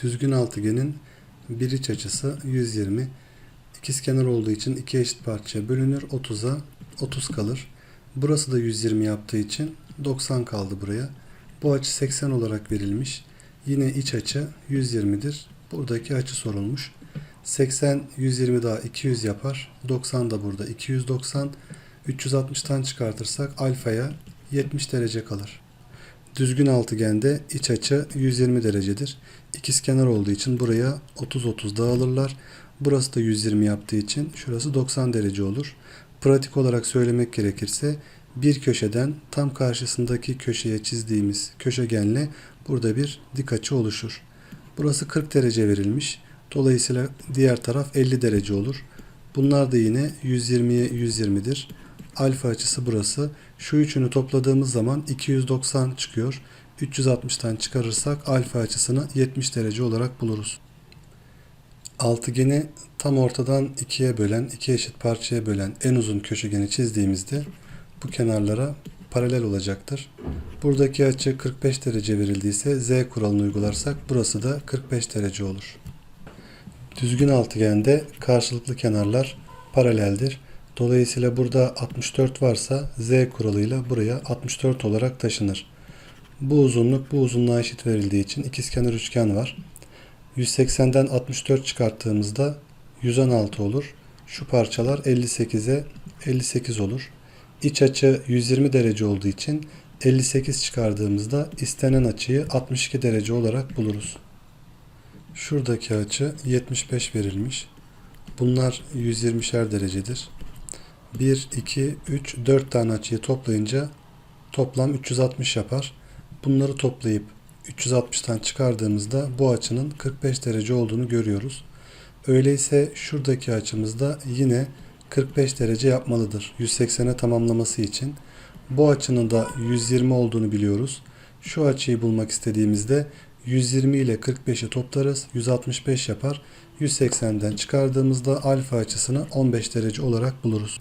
Düzgün altıgenin bir iç açısı 120. İkizkenar olduğu için iki eşit parçaya bölünür. 30'a 30 kalır. Burası da 120 yaptığı için 90 kaldı buraya. Bu açı 80 olarak verilmiş. Yine iç açı 120'dir. Buradaki açı sorulmuş. 80 120 daha 200 yapar. 90 da burada 290. 360'tan çıkartırsak alfaya 70 derece kalır. Düzgün altıgende iç açı 120 derecedir. İkizkenar olduğu için buraya 30-30 dağılırlar. Burası da 120 yaptığı için şurası 90 derece olur. Pratik olarak söylemek gerekirse bir köşeden tam karşısındaki köşeye çizdiğimiz köşegenle burada bir dik açı oluşur. Burası 40 derece verilmiş. Dolayısıyla diğer taraf 50 derece olur. Bunlar da yine 120'ye 120'dir. Alfa açısı burası. Şu üçünü topladığımız zaman 290 çıkıyor. 360'tan çıkarırsak alfa açısını 70 derece olarak buluruz. Altıgeni tam ortadan ikiye bölen, iki eşit parçaya bölen en uzun köşegeni çizdiğimizde bu kenarlara paralel olacaktır. Buradaki açı 45 derece verildiyse z kuralını uygularsak burası da 45 derece olur. Düzgün altıgende karşılıklı kenarlar paraleldir. Dolayısıyla burada 64 varsa z kuralıyla buraya 64 olarak taşınır. Bu uzunluk bu uzunluğa eşit verildiği için ikizkenar üçgen var. 180'den 64 çıkarttığımızda 116 olur. Şu parçalar 58'e 58 olur. İç açı 120 derece olduğu için 58 çıkardığımızda istenen açıyı 62 derece olarak buluruz. Şuradaki açı 75 verilmiş. Bunlar 120'şer derecedir. 1, 2, 3, 4 tane açıyı toplayınca toplam 360 yapar. Bunları toplayıp 360'tan çıkardığımızda bu açının 45 derece olduğunu görüyoruz. Öyleyse şuradaki açımızda yine 45 derece yapmalıdır 180'e tamamlaması için. Bu açının da 120 olduğunu biliyoruz. Şu açıyı bulmak istediğimizde 120 ile 45'i toplarız. 165 yapar. 180'den çıkardığımızda alfa açısını 15 derece olarak buluruz.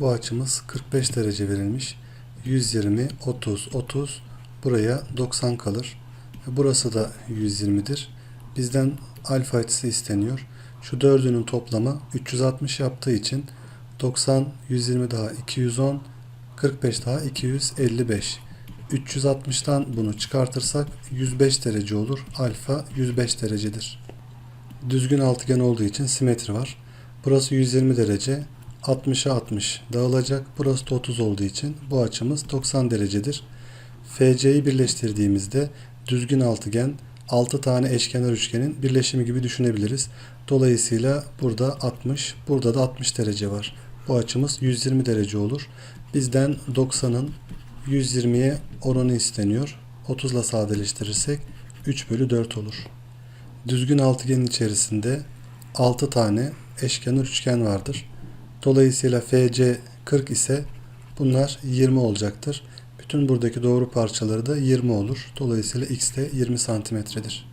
Bu açımız 45 derece verilmiş. 120, 30, 30 buraya 90 kalır. Burası da 120'dir. Bizden alfa açısı isteniyor. Şu dördünün toplamı 360 yaptığı için 90, 120 daha 210, 45 daha 255. 360'tan bunu çıkartırsak 105 derece olur. Alfa 105 derecedir. Düzgün altıgen olduğu için simetri var. Burası 120 derece. 60'a 60 dağılacak. Burası da 30 olduğu için bu açımız 90 derecedir. FC'yi birleştirdiğimizde düzgün altıgen 6 tane eşkenar üçgenin birleşimi gibi düşünebiliriz. Dolayısıyla burada 60, burada da 60 derece var. Bu açımız 120 derece olur. Bizden 90'ın 120'ye oranı isteniyor. 30 ile sadeleştirirsek 3 bölü 4 olur. Düzgün altıgenin içerisinde 6 tane eşkenar üçgen vardır. Dolayısıyla FC 40 ise bunlar 20 olacaktır. Bütün buradaki doğru parçaları da 20 olur. Dolayısıyla x de 20 santimetredir.